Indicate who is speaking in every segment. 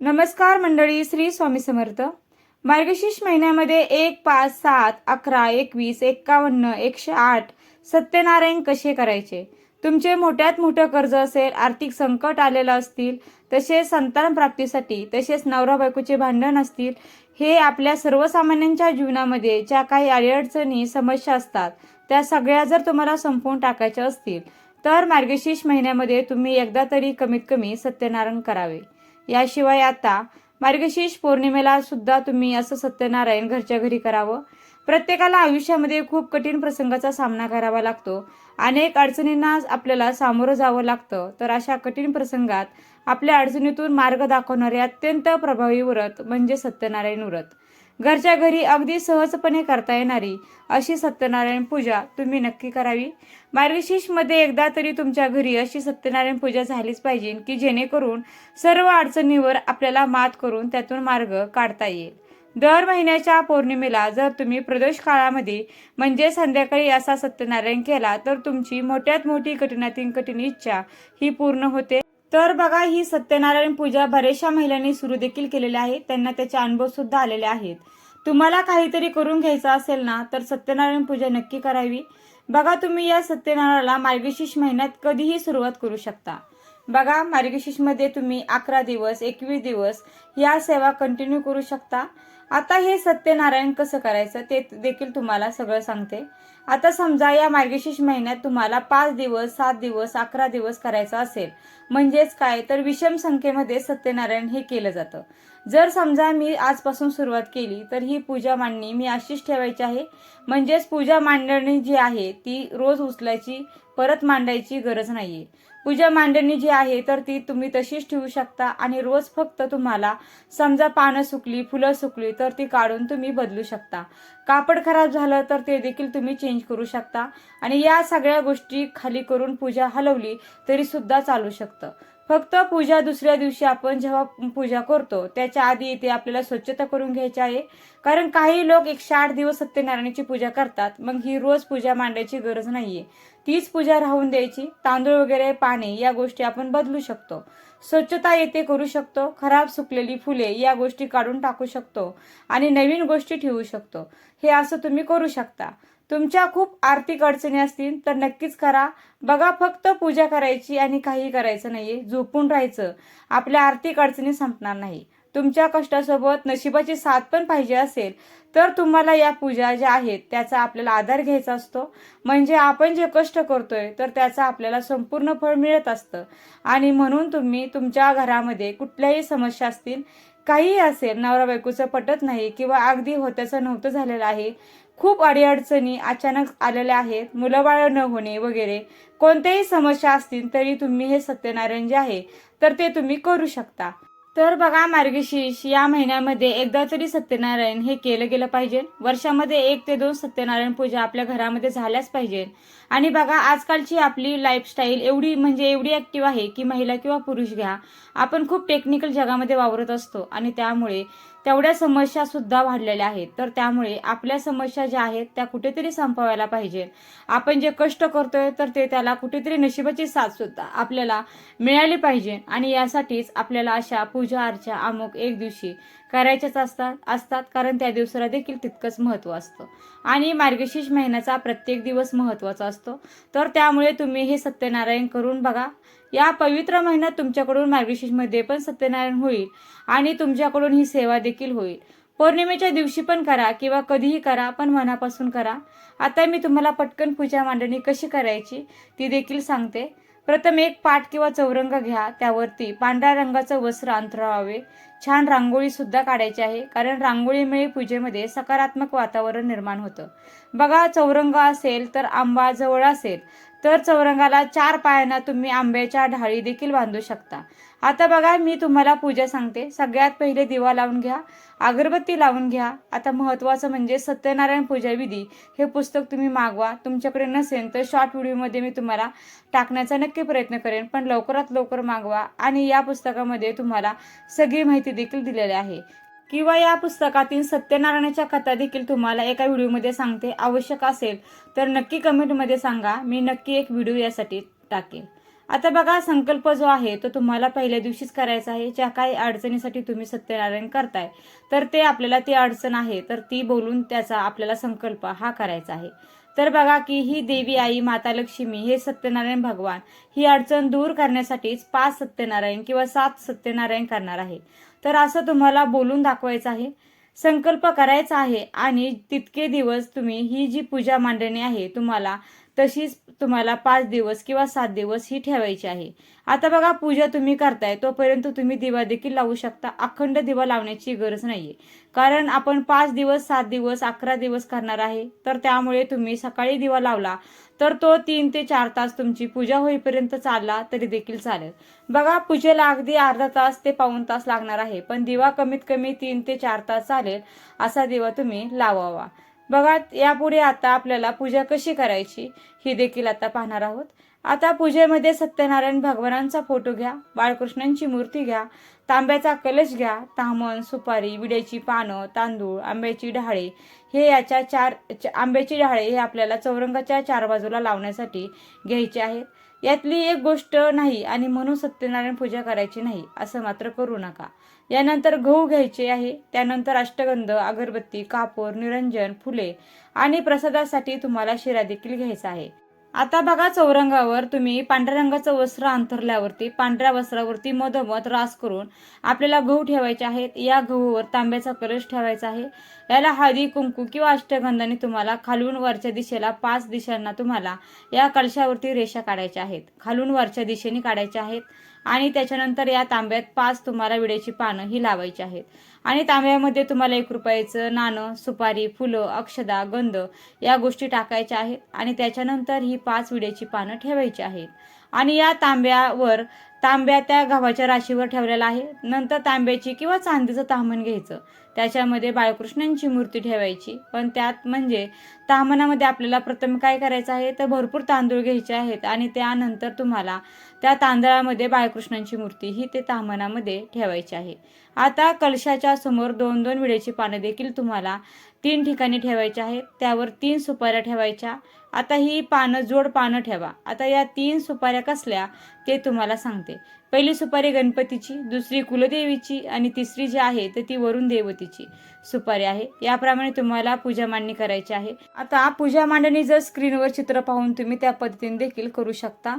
Speaker 1: नमस्कार मंडळी श्री स्वामी समर्थ. मार्गशीर्ष महिन्यामध्ये एक पाच सात अकरा एकवीस एक्कावन्न एकशे आठ सत्यनारायण कसे करायचे? तुमचे मोठ्यात मोठं कर्ज असेल आर्थिक संकट आलेलं असतील तसेच संतान प्राप्तीसाठी तसेच नवरा बायकोचे भांडण असतील हे आपल्या सर्वसामान्यांच्या जीवनामध्ये ज्या काही अडीअडचणी समस्या असतात त्या सगळ्या जर तुम्हाला संपवून टाकायच्या असतील तर मार्गशीर्ष महिन्यामध्ये तुम्ही एकदा तरी कमीत कमी सत्यनारायण करावे. याशिवाय आता मार्गशीर्ष पौर्णिमेला सुद्धा तुम्ही असं सत्यनारायण घरच्या घरी करावं. प्रत्येकाला आयुष्यामध्ये खूप कठीण प्रसंगाचा सामना करावा लागतो. अनेक अडचणींना आपल्याला सामोरं जावं लागतं. तर अशा कठीण प्रसंगात आपल्या अडचणीतून मार्ग दाखवणारे अत्यंत प्रभावी व्रत म्हणजे सत्यनारायण व्रत. घरच्या घरी अगदी सहजपणे करता येणारी अशी सत्यनारायण पूजा तुम्ही नक्की करावी. मार्गशीर्षमध्ये एकदा तरी तुमच्या घरी अशी सत्यनारायण पूजा झालीच पाहिजे की जेणेकरून सर्व अडचणीवर आपल्याला मात करून त्यातून मार्ग काढता येईल. दर महिन्याच्या पौर्णिमेला जर तुम्ही प्रदोष काळामध्ये म्हणजे संध्याकाळी असा सत्यनारायण केला तर तुमची मोठ्यात मोठी कठीणातील कठीण इच्छा ही पूर्ण होते. तर बघा ही सत्यनारायण पूजा बऱ्याचशा महिलांनी सुरू देखील केलेली आहे. त्यांना त्याचे अनुभव सुद्धा आलेले आहेत. तुम्हाला काहीतरी करून घ्यायचं असेल ना तर सत्यनारायण पूजा नक्की करावी. बघा तुम्ही या सत्यनारायणाला मार्गशीर्ष महिन्यात कधीही सुरुवात करू शकता. बघा मार्गशीर्षमध्ये तुम्ही अकरा दिवस एकवीस दिवस या सेवा कंटिन्यू करू शकता. आता हे सत्यनारायण कसं करायचं ते देखील तुम्हाला सगळं सांगते. आता समजा या मार्गशीर्ष महिन्यात तुम्हाला पाच दिवस सात दिवस अकरा दिवस करायचं असेल. म्हणजेच काय? तर विषम संख्येमध्ये सत्यनारायण हे केलं जातं. जर समजा मी आजपासून सुरुवात केली तर ही पूजा मांडणी मी अशीच ठेवायची आहे. म्हणजेच पूजा मांडणी जी आहे ती रोज उचलायची परत मांडायची गरज नाहीये. पूजा मांडणी जी आहे तर ती तुम्ही तशीच ठेवू शकता. आणि रोज फक्त तुम्हाला समजा पानं सुकली फुलं सुकली तर ती काढून तुम्ही बदलू शकता. कापड खराब झालं तर ते देखील तुम्ही चेंज करू शकता. आणि या सगळ्या गोष्टी खाली करून पूजा हलवली तरी सुद्धा चालू शकतं. फक्त पूजा दुसऱ्या दिवशी आपण जेव्हा पूजा करतो त्याच्या आधी इथे आपल्याला स्वच्छता करून घ्यायची आहे. कारण काही लोक एकशे आठ दिवस सत्यनारायणाची पूजा करतात मग ही रोज पूजा मांडायची गरज नाहीये. तीच पूजा राहून द्यायची तांदूळ वगैरे पाणी या गोष्टी आपण बदलू शकतो. स्वच्छता येथे करू शकतो खराब सुकलेली फुले या गोष्टी काढून टाकू शकतो आणि नवीन गोष्टी ठेवू शकतो. हे असं तुम्ही करू शकता. तुमच्या खूप आर्थिक अडचणी असतील तर नक्कीच करा. बघा फक्त पूजा करायची आणि काही करायचं नाहीये. झोपून राहायचं. आपल्या आर्थिक अडचणी संपणार नाही. तुमच्या कष्टासोबत नशिबाची साथ पण पाहिजे असेल तर तुम्हाला या पूजा ज्या आहेत त्याचा आपल्याला आधार घ्यायचा असतो. म्हणजे आपण जे कष्ट करतोय तर त्याचा आपल्याला संपूर्ण फळ मिळत असतं. आणि म्हणून तुम्ही तुमच्या घरामध्ये कुठल्याही समस्या असतील काहीही असेल नवरा बायकोचं पटत नाही किंवा अगदी होत्याचं नव्हतं झालेलं आहे खूप अडीअडचणी अचानक आलेल्या आहेत मुलं बाळ न होणे वगैरे कोणत्याही समस्या असतील तरी तुम्ही हे सत्यनारायण जे आहे तर ते तुम्ही करू शकता. तर बघा मार्गशीर्ष या महिन्यामध्ये एकदा तरी सत्यनारायण हे केलं गेलं पाहिजे. वर्षामध्ये एक ते दोन सत्यनारायण पूजा आपल्या घरामध्ये झाल्याच पाहिजे. आणि बघा आजकालची आपली लाईफस्टाईल एवढी म्हणजे एवढी ऍक्टिव्ह आहे की महिला किंवा पुरुष घ्या आपण खूप टेक्निकल जगामध्ये वावरत असतो. आणि त्यामुळे तेवढ्या समस्या सुद्धा वाढलेल्या आहेत. तर त्यामुळे आपल्या समस्या ज्या आहेत त्या कुठेतरी संपवायला पाहिजे. आपण जे कष्ट करतोय तर ते त्याला कुठेतरी नशिबाची साथ सुद्धा आपल्याला मिळाली पाहिजे. आणि यासाठीच आपल्याला अशा पूजा अर्चा अमुक एक दिवशी करायच्याच असतात असतात. कारण त्या दिवसाला देखील तितकंच महत्त्व असतं. आणि मार्गशीर्ष महिन्याचा प्रत्येक दिवस महत्त्वाचा असतो. तर त्यामुळे तुम्ही हे सत्यनारायण करून बघा. या पवित्र महिन्यात तुमच्याकडून मार्गशीर्षमध्ये पण सत्यनारायण होईल आणि तुमच्याकडून ही सेवा देखील होईल. पौर्णिमेच्या दिवशी पण करा किंवा कधीही करा पण मनापासून करा. आता मी तुम्हाला पटकन पूजा मांडणी कशी करायची ती देखील सांगते. प्रथम एक पाट किंवा चौरंग घ्या त्यावरती पांढऱ्या रंगाचं वस्त्र अंतरावे छान रांगोळी सुद्धा काढायची आहे कारण रांगोळीमुळे पूजेमध्ये सकारात्मक वातावरण निर्माण होतं. बघा चौरंग असेल तर आंबा जवळ असेल तर चौरंगाला चार पायांना तुम्ही आंब्याच्या ढाळी देखील बांधू शकता. आता बघा मी तुम्हाला पूजा सांगते. सगळ्यात पहिले दिवा लावून घ्या अगरबत्ती लावून घ्या. आता महत्वाचं म्हणजे सत्यनारायण पूजा विधी. हे पुस्तक तुम्ही मागवा. तुमच्याकडे नसेल तर शॉर्ट व्हिडिओमध्ये मी तुम्हाला टाकण्याचा नक्की प्रयत्न करेन पण लवकरात लवकर मागवा आणि या पुस्तकामध्ये तुम्हाला सगळी माहिती देखील दिलेली आहे. किंवा या पुस्तकातील सत्यनारायणाच्या कथा देखील तुम्हाला एका व्हिडिओमध्ये सांगते. आवश्यक असेल तर नक्की कमेंटमध्ये सांगा. मी नक्की एक व्हिडिओ यासाठी टाकेल आता बघा संकल्प जो आहे तो तुम्हाला पहिल्या दिवशीच करायचा आहे. ज्या काही अडचणीसाठी तुम्ही सत्यनारायण करताय तर ते आपल्याला ती अडचण आहे तर ती बोलून त्याचा आपल्याला संकल्प हा करायचा आहे. तर बघा की ही देवी आई माता लक्ष्मी हे सत्यनारायण भगवान ही अडचण दूर करण्यासाठीच पाच सत्यनारायण किंवा सात सत्यनारायण करणार आहे. तर असं तुम्हाला बोलून दाखवायचं आहे. संकल्प करायचा आहे आणि तितके दिवस तुम्ही ही जी पूजा मांडणी आहे तुम्हाला तशीच तुम्हाला पाच दिवस किंवा सात दिवस ही ठेवायची आहे. आता बघा पूजा तुम्ही करताय तोपर्यंत तुम्ही दिवा देखील लावू शकता. अखंड दिवा लावण्याची गरज नाहीये. कारण आपण पाच दिवस सात दिवस अकरा दिवस करणार आहे. तर त्यामुळे तुम्ही सकाळी दिवा लावला तर तो तीन ते चार तास तुमची पूजा होईपर्यंत चालला तरी देखील चालेल. बघा पूजेला अगदी अर्धा तास ते पाऊन तास लागणार आहे. पण दिवा कमीत कमी तीन ते चार तास चालेल असा दिवा तुम्ही लावावा. बघा यापुढे आता आपल्याला पूजा कशी करायची ही देखील आता पाहणार आहोत. आता पूजेमध्ये सत्यनारायण भगवानांचा फोटो घ्या बाळकृष्णांची मूर्ती घ्या तांब्याचा कलश घ्या तामण सुपारी विड्याची पानं तांदूळ आंब्याची ढाळे हे याच्या चार आंब्याची ढाळे हे आपल्याला चौरंगाच्या चार बाजूला लावण्यासाठी घ्यायचे आहेत. यातली एक गोष्ट नाही आणि म्हणून सत्यनारायण पूजा करायची नाही असं मात्र करू नका. यानंतर गहू घ्यायचे आहे. त्यानंतर अष्टगंध अगरबत्ती कापूर निरंजन फुले आणि प्रसादासाठी तुम्हाला शिरा देखील घ्यायचा आहे. आता बघा चौरंगावर तुम्ही पांढऱ्या रंगाचं वस्त्र अंथरल्यावरती पांढऱ्या वस्त्रावरती मधोमध रास करून आपल्याला गहू ठेवायचे आहेत. या गहूवर तांब्याचा कलश ठेवायचा आहे. याला हळदी कुंकू किंवा अष्टगंधाने तुम्हाला खालून वरच्या दिशेला पाच दिशांना तुम्हाला या कलशावरती रेषा काढायच्या आहेत. खालून वरच्या दिशेने काढायच्या आहेत. आणि त्याच्यानंतर या तांब्यात पाच तुम्हाला विड्याची पानं ही लावायची आहेत. आणि तांब्यामध्ये तुम्हाला एक रुपयाचं नाणं सुपारी फुलं अक्षदा गंध या गोष्टी टाकायच्या आहेत आणि त्याच्यानंतर ही पाच विड्याची पानं ठेवायची आहेत. आणि या तांब्यावर तांब्या त्या गव्हाच्या राशीवर ठेवलेला आहे. नंतर तांब्याची किंवा चांदीचं तामण घ्यायचं. त्याच्यामध्ये बाळकृष्णांची मूर्ती ठेवायची. पण त्यात म्हणजे तांबणामध्ये आपल्याला प्रथम काय करायचं आहे? तर भरपूर तांदूळ घ्यायचे आहेत आणि त्यानंतर तुम्हाला त्या तांदळामध्ये बाळकृष्णांची मूर्ती ही ते तांबणामध्ये ठेवायची आहे. आता कलशाच्या समोर दोन दोन विड्याची पानं देखील तुम्हाला तीन ठिकाणी ठेवायची आहेत. त्यावर तीन सुपाऱ्या ठेवायच्या. आता ही पानं जोड पानं ठेवा. आता या तीन सुपाऱ्या कसल्या ते तुम्हाला सांगते. पहिली सुपारी गणपतीची दुसरी कुलदेवीची आणि तिसरी जी आहे तर ती वरुण देवतीची सुपारी आहे. याप्रमाणे तुम्हाला पूजा मांडणी करायची आहे. आता पूजा मांडणी जर स्क्रीनवर चित्र पाहून तुम्ही त्या पद्धतीने देखील करू शकता.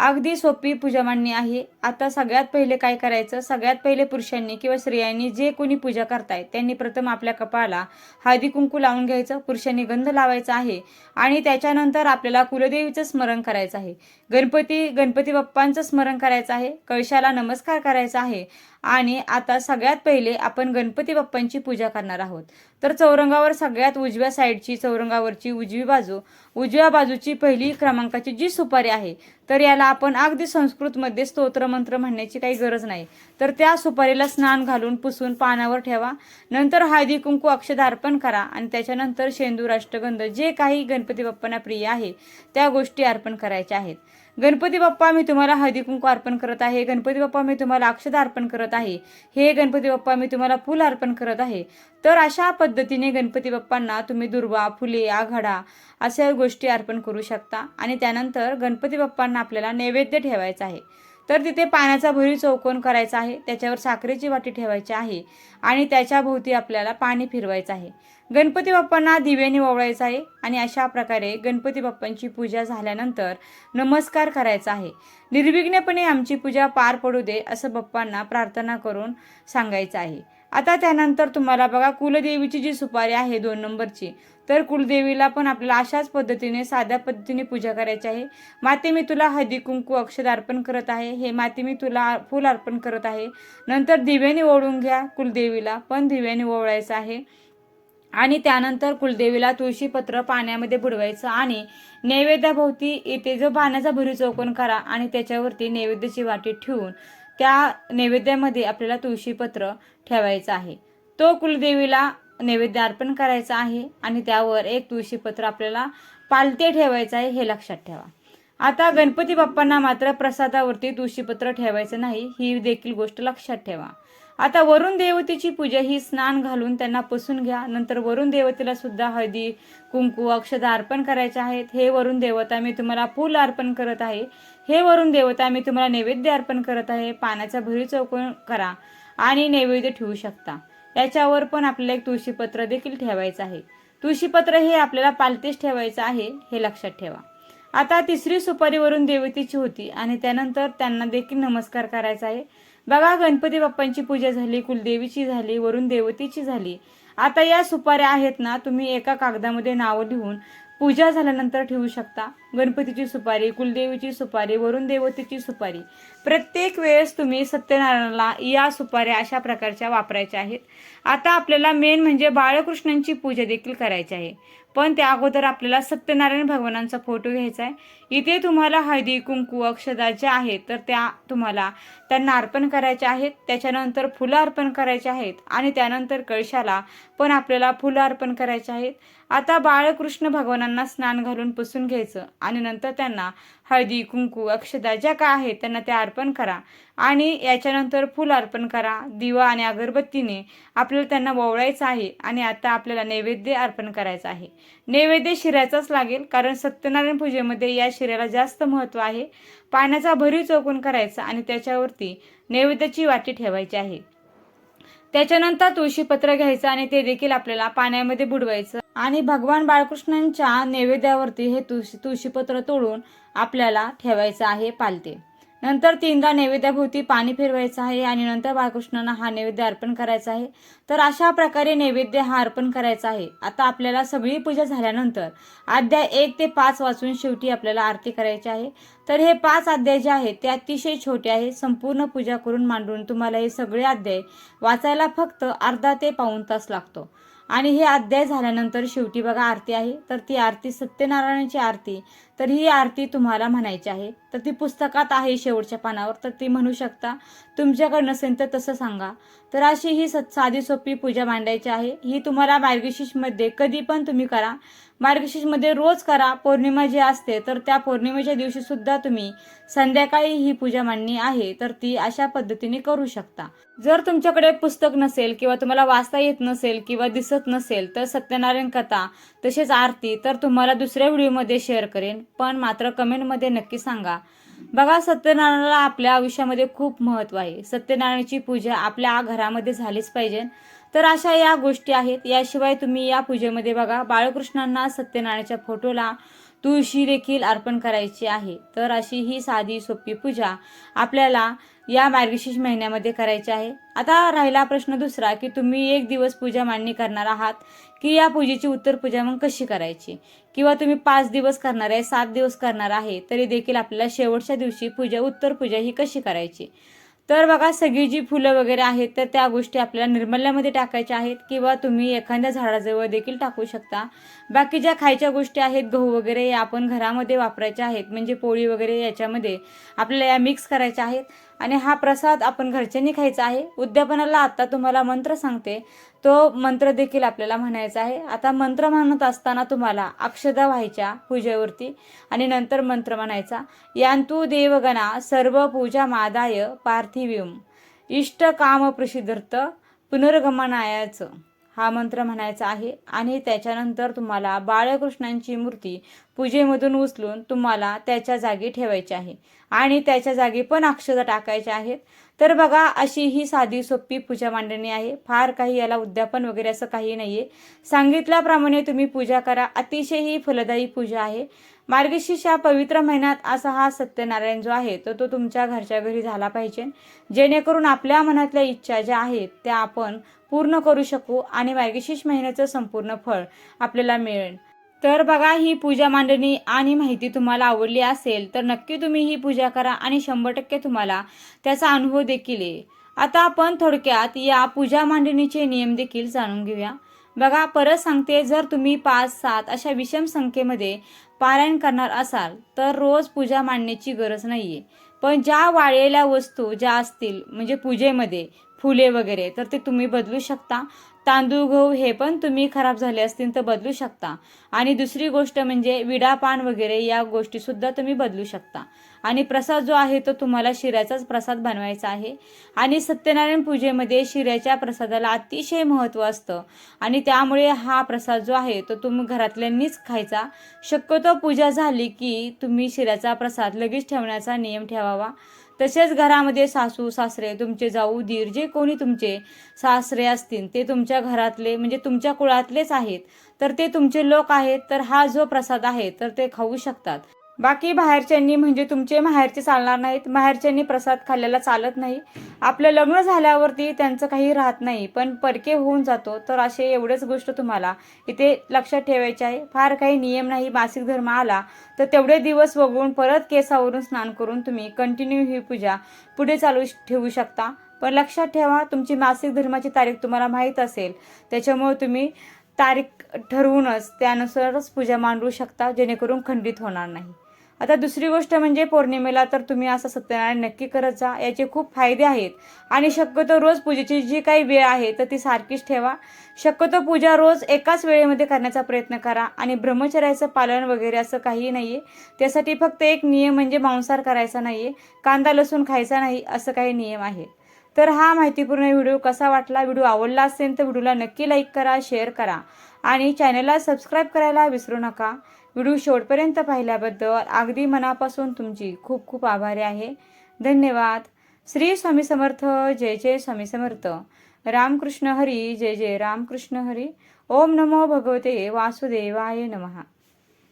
Speaker 1: अगदी सोपी पूजा मांडणी आहे. आता सगळ्यात पहिले काय करायचं? सगळ्यात पहिले पुरुषांनी किंवा स्त्रियांनी जे कोणी पूजा करताय त्यांनी प्रथम आपल्या कपाळाला हळदी कुंकू लावून घ्यायचं. पुरुषांनी गंध लावायचा आहे आणि त्याच्यानंतर आपल्याला कुलदेवीचं स्मरण करायचं आहे. गणपती गणपती बाप्पांचं स्मरण करायचं आहे. कळशाला नमस्कार करायचा आहे. आणि आता सगळ्यात पहिले आपण गणपती बाप्पांची पूजा करणार आहोत. तर चौरंगावर सगळ्यात उजव्या साईडची चौरंगावरची उजवी बाजू उजव्या बाजूची पहिली क्रमांकाची जी सुपारी आहे तर याला आपण अगदी संस्कृतमध्ये स्तोत्रमंत्र म्हणण्याची काही गरज नाही. तर त्या सुपारीला स्नान घालून पुसून पानावर ठेवा नंतर हळदी कुंकू अक्षदार्पण करा आणि त्याच्यानंतर शेंदूर अष्टगंध जे काही गणपती बाप्पांना प्रिय आहे त्या गोष्टी अर्पण करायच्या आहेत. गणपती बाप्पा मी तुम्हाला हळदी कुंकू अर्पण करत आहे. गणपती बाप्पा मी तुम्हाला अक्षदा अर्पण करत आहे. हे गणपती बाप्पा मी तुम्हाला फुल अर्पण करत आहे. तर अशा पद्धतीने गणपती बाप्पांना तुम्ही दुर्वा फुले आघाडा अशा गोष्टी अर्पण करू शकता. आणि त्यानंतर गणपती बाप्पांना आपल्याला नैवेद्य ठेवायचा आहे. तर तिथे पाण्याचा भरीव चौकोन करायचा आहे त्याच्यावर साखरेची वाटी ठेवायची आहे आणि त्याच्या भोवती आपल्याला पाणी फिरवायचं आहे. गणपती बाप्पांना दिव्याने ओवळायचं आहे आणि अशा प्रकारे गणपती बाप्पांची पूजा झाल्यानंतर नमस्कार करायचा आहे. निर्विघ्नपणे आमची पूजा पार पडू दे असं बाप्पांना प्रार्थना करून सांगायचं आहे. आता त्यानंतर तुम्हाला बघा कुलदेवीची जी सुपारी आहे दोन नंबरची तर कुलदेवीला पण आपल्याला अशाच पद्धतीने साध्या पद्धतीने पूजा करायची आहे. माते मी तुला हळदी कुंकू अक्षद अर्पण करत आहे. हे माते मी तुला फूल अर्पण करत आहे. नंतर दिव्याने ओढून घ्या कुलदेवीला पण दिव्याने ओवळायचं आहे. आणि त्यानंतर कुलदेवीला तुळशीपत्र पाण्यामध्ये बुडवायचं आणि नैवेद्याभोवती इथे जो पाण्याचा भरी चौकोन करा आणि त्याच्यावरती नैवेद्याची वाटी ठेवून त्या नैवेद्यामध्ये आपल्याला तुळशीपत्र ठेवायचं आहे. तो कुलदेवीला नैवेद्य अर्पण करायचा आहे आणि त्यावर एक तुळशीपत्र आपल्याला पालते ठेवायचं आहे हे लक्षात ठेवा. आता गणपती बाप्पांना मात्र प्रसादावरती तुळशीपत्र ठेवायचं नाही ही देखील गोष्ट लक्षात ठेवा. आता वरुण देवतेची पूजा ही स्नान घालून त्यांना पुसून घ्या. नंतर वरुण देवतेला सुद्धा हळदी कुंकू अक्षदा अर्पण करायचे आहेत. हे वरुण देवता मी तुम्हाला फूल अर्पण करत आहे. हे वरून देवता मी तुम्हाला नैवेद्य अर्पण करत आहे. पानाचा भरी चौकोन करा आणि नैवेद्य ठेवू शकता. याच्यावर पण आपल्याला एक तुळशीपत्र देखील ठेवायचं आहे. तुळशीपत्र हे आपल्याला पालतेच ठेवायचं आहे हे लक्षात ठेवा. आता तिसरी सुपारीवरून देवतेची होती आणि त्यानंतर त्यांना देखील नमस्कार करायचा आहे. बघा गणपती बाप्पांची पूजा झाली कुलदेवीची झाली वरून देवतेची झाली. आता या सुपाऱ्या आहेत ना तुम्ही एका कागदामध्ये नावं लिहून पूजा झाल्यानंतर ठेवू शकता. गणपतीची सुपारी कुलदेवीची सुपारी वरून देवतेची सुपारी. प्रत्येक वेळेस तुम्ही सत्यनारायणाला या सुपाऱ्या अशा प्रकारच्या वापरायच्या आहेत. आता आपल्याला मेन म्हणजे बाळकृष्णांची पूजा देखील करायची आहे. पण त्या अगोदर आपल्याला सत्यनारायण भगवानांचा फोटो घ्यायचा आहे. इथे तुम्हाला हळदी कुंकू अक्षदा ज्या आहेत तर त्या तुम्हाला त्यांना अर्पण करायच्या आहेत. त्याच्यानंतर फुलं अर्पण करायचे आहेत आणि त्यानंतर कळशाला पण आपल्याला फुलं अर्पण करायचे आहेत. आता बाळकृष्ण भगवानांना स्नान घालून पुसून घ्यायचं आणि नंतर त्यांना हळदी कुंकू अक्षदा ज्या काय आहेत त्यांना त्या अर्पण करा. आणि याच्यानंतर फुल अर्पण करा. दिवा आणि अगरबत्तीने आपल्याला त्यांना ववळायचं आहे आणि आता आपल्याला नैवेद्य अर्पण करायचं आहे. नैवेद्य शिऱ्याचाच लागेल कारण सत्यनारायण पूजेमध्ये या शिऱ्याला जास्त महत्त्व आहे. पाण्याचा भरीव चौकून करायचा आणि त्याच्यावरती नैवेद्याची वाटी ठेवायची आहे. त्याच्यानंतर तुळशीपत्र घ्यायचं आणि ते देखील आपल्याला पाण्यामध्ये बुडवायचं. आणि भगवान बाळकृष्णांच्या नैवेद्यावरती हे तुळशी तुळशीपत्र तोडून आपल्याला ठेवायचं आहे पालते. नंतर तीनदा नैवेद्याभोवती पाणी फिरवायचं आहे आणि नंतर बाळकृष्णांना हा नैवेद्य अर्पण करायचा आहे. तर अशा प्रकारे नैवेद्य हा अर्पण करायचा आहे. आता आपल्याला सगळी पूजा झाल्यानंतर अध्याय एक ते पाच वाचून शेवटी आपल्याला आरती करायची आहे. तर हे पाच अध्याय जे आहेत ते अतिशय छोटे आहे. संपूर्ण पूजा करून मांडून तुम्हाला हे सगळे अध्याय वाचायला फक्त अर्धा ते पाऊण तास लागतो. आणि हे अध्याय झाल्यानंतर शेवटी बघा आरती आहे. तर ती आरती सत्यनारायणाची आरती. तर ही आरती तुम्हाला म्हणायची आहे. तर ती पुस्तकात आहे शेवटच्या पानावर. तर ती म्हणू शकता तुमच्याकडे नसेल तर तसं सांगा. तर अशी ही साधी सोपी पूजा मांडायची आहे. ही तुम्हाला मार्गशीर्षमध्ये कधी पण तुम्ही करा. मार्गशीर्षमध्ये रोज करा पौर्णिमा जी असते तर त्या पौर्णिमेच्या दिवशी सुद्धा तुम्ही संध्याकाळी ही पूजा मांडणी आहे तर ती अशा पद्धतीने करू शकता. जर तुमच्याकडे पुस्तक नसेल किंवा तुम्हाला वाचता येत नसेल किंवा दिसत नसेल तर सत्यनारायण कथा तसेच आरती तर तुम्हाला दुसऱ्या व्हिडिओमध्ये शेअर करेन पण मात्र कमेंटमध्ये नक्की सांगा. बघा सत्यनारायणाला आपल्या आयुष्यामध्ये खूप महत्त्व आहे. सत्यनारायणाची पूजा आपल्या घरामध्ये झालीच पाहिजे. तर अशा या गोष्टी आहेत. याशिवाय तुम्ही या पूजेमध्ये बघा बाळकृष्णांना सत्यनारायणाच्या फोटोला तुळशी देखील अर्पण करायची आहे. तर अशी ही साधी सोपी पूजा आपल्याला या मार्गशीर्ष महिन्यामध्ये करायची आहे. आता राहिला प्रश्न दुसरा की तुम्ही एक दिवस पूजा मांडणी करणार आहात की या पूजेची उत्तर पूजा मग कशी करायची? किंवा तुम्ही पाच दिवस करणार आहे सात दिवस करणार आहे तरी देखील आपल्याला शेवटच्या दिवशी पूजा उत्तर पूजा ही कशी करायची? तर बघा सगळी जी फुलं वगैरे आहेत तर त्या गोष्टी आपल्याला निर्मल्यामध्ये टाकायच्या आहेत किंवा तुम्ही एखाद्या झाडाजवळ देखील टाकू शकता. बाकी ज्या खायच्या गोष्टी आहेत गहू वगैरे या आपण घरामध्ये वापरायच्या आहेत. म्हणजे पोळी वगैरे याच्यामध्ये आपल्याला या मिक्स करायच्या आहेत. आणि हा प्रसाद आपण घरच्यांनी खायचा आहे. उद्यापनाला आत्ता तुम्हाला मंत्र सांगते. तो मंत्र देखील आपल्याला म्हणायचा आहे. आता मंत्र म्हणत असताना तुम्हाला अक्षदा व्हायच्या पूजेवरती आणि नंतर मंत्र म्हणायचा. यांतू देवगणा सर्व पूजा मादाय पार्थिवीम. इष्ट काम प्रसिद्धर्थ पुनर्गमनायाचं. हा मंत्र म्हणायचा आहे. आणि त्याच्यानंतर तुम्हाला बाळकृष्णांची मूर्ती पूजेमधून उचलून तुम्हाला त्याच्या जागी ठेवायची आहे. आणि त्याच्या जागी पण अक्षता टाकायच्या आहेत. तर बघा अशी ही साधी सोपी पूजा मांडणी आहे. फार काही याला उद्यापन वगैरे असं काही नाही आहे सांगितल्याप्रमाणे तुम्ही पूजा करा. अतिशय ही फलदायी पूजा आहे. मार्गशीर्ष या पवित्र महिन्यात असा हा सत्यनारायण जो आहे तो तो तुमच्या घरच्या घरी झाला पाहिजे. जेणेकरून आपल्या मनातल्या इच्छा ज्या आहेत त्या आपण पूर्ण करू शकू आणि मार्गशीर्ष महिन्याचं संपूर्ण फळ आपल्याला मिळेल. तर बघा ही पूजा मांडणी आणि माहिती तुम्हाला आवडली असेल तर नक्की तुम्ही ही पूजा करा आणि शंभर टक्के तुम्हाला त्याचा अनुभव देखील येईल. आता आपण थोडक्यात या पूजा मांडणीचे नियम देखील जाणून घेऊया. बघा परत सांगते जर तुम्ही पाच सात अशा विषम संख्येमध्ये पारायण करणार असाल तर रोज पूजा मांडण्याची गरज नाहीये. पण ज्या वाळलेल्या वस्तू ज्या असतील म्हणजे पूजेमध्ये फुले वगैरे तर ते तुम्ही बदलू शकता. तांदूळ गहू हे पण तुम्ही खराब झाले असतील तर बदलू शकता. आणि दुसरी गोष्ट म्हणजे विडा पान वगैरे या गोष्टीसुद्धा तुम्ही बदलू शकता. आणि प्रसाद जो आहे तो तुम्हाला शिऱ्याचाच प्रसाद बनवायचा आहे. आणि सत्यनारायण पूजेमध्ये शिऱ्याच्या प्रसादाला अतिशय महत्त्व असतं. आणि त्यामुळे हा प्रसाद जो आहे तो तुम्ही घरातल्यांनीच खायचा. शक्यतो पूजा झाली की तुम्ही शिऱ्याचा प्रसाद लगेच ठेवण्याचा नियम ठेवावा. तसेच घरामध्ये सासू सासरे तुमचे जाऊ दीर जे कोणी तुमचे सासरे असतील ते तुमच्या घरातले म्हणजे तुमच्या कुळातलेच आहेत. तर ते तुमचे लोक आहेत तर हा जो प्रसाद आहे तर ते खाऊ शकतात. बाकी बाहेरच्यांनी म्हणजे तुमचे माहेरचे चालणार नाहीत माहेरच्यांनी प्रसाद खाल्ल्याला चालत नाही. आपलं लग्न झाल्यावरती त्यांचं काही राहत नाही पण परके होऊन जातो. तर असे एवढंच गोष्ट तुम्हाला इथे लक्षात ठेवायचे आहे. फार काही नियम नाही मासिक धर्म आला तर तेवढे दिवस वगळून परत केसावरून स्नान करून तुम्ही कंटिन्यू ही पूजा पुढे चालू ठेवू शकता. पण लक्षात ठेवा तुमची मासिक धर्माची तारीख तुम्हाला माहीत असेल. त्याच्यामुळे तुम्ही तारीख ठरवूनच त्यानुसारच पूजा मांडू शकता जेणेकरून खंडित होणार नाही. आता दुसरी गोष्ट म्हणजे पौर्णिमेला तर तुम्ही असं सत्यनारायण नक्की करत जा याचे खूप फायदे आहेत. आणि शक्यतो रोज पूजेची जी काही वेळ आहे तर ती सारखीच ठेवा. शक्यतो पूजा रोज एकाच वेळेमध्ये करण्याचा प्रयत्न करा. आणि ब्रह्मचर्याचं पालन वगैरे असं काही नाही आहे त्यासाठी फक्त एक नियम म्हणजे मांसाहार करायचा नाही आहे कांदा लसूण खायचा नाही असं काही नियम आहे. तर हा माहितीपूर्ण व्हिडिओ कसा वाटला व्हिडिओ आवडला असेल तर व्हिडिओला नक्की लाईक करा शेअर करा. आणि चॅनलला सबस्क्राईब करायला विसरू नका. व्हिडिओ शेवटपर्यंत पाहिल्याबद्दल अगदी मनापासून तुमची खूप खूप आभारी आहे. धन्यवाद. श्री स्वामी समर्थ जय जय स्वामी समर्थ. रामकृष्ण हरी जय जय रामकृष्ण हरी. ओम नमो भगवते वासुदेवाय नमः.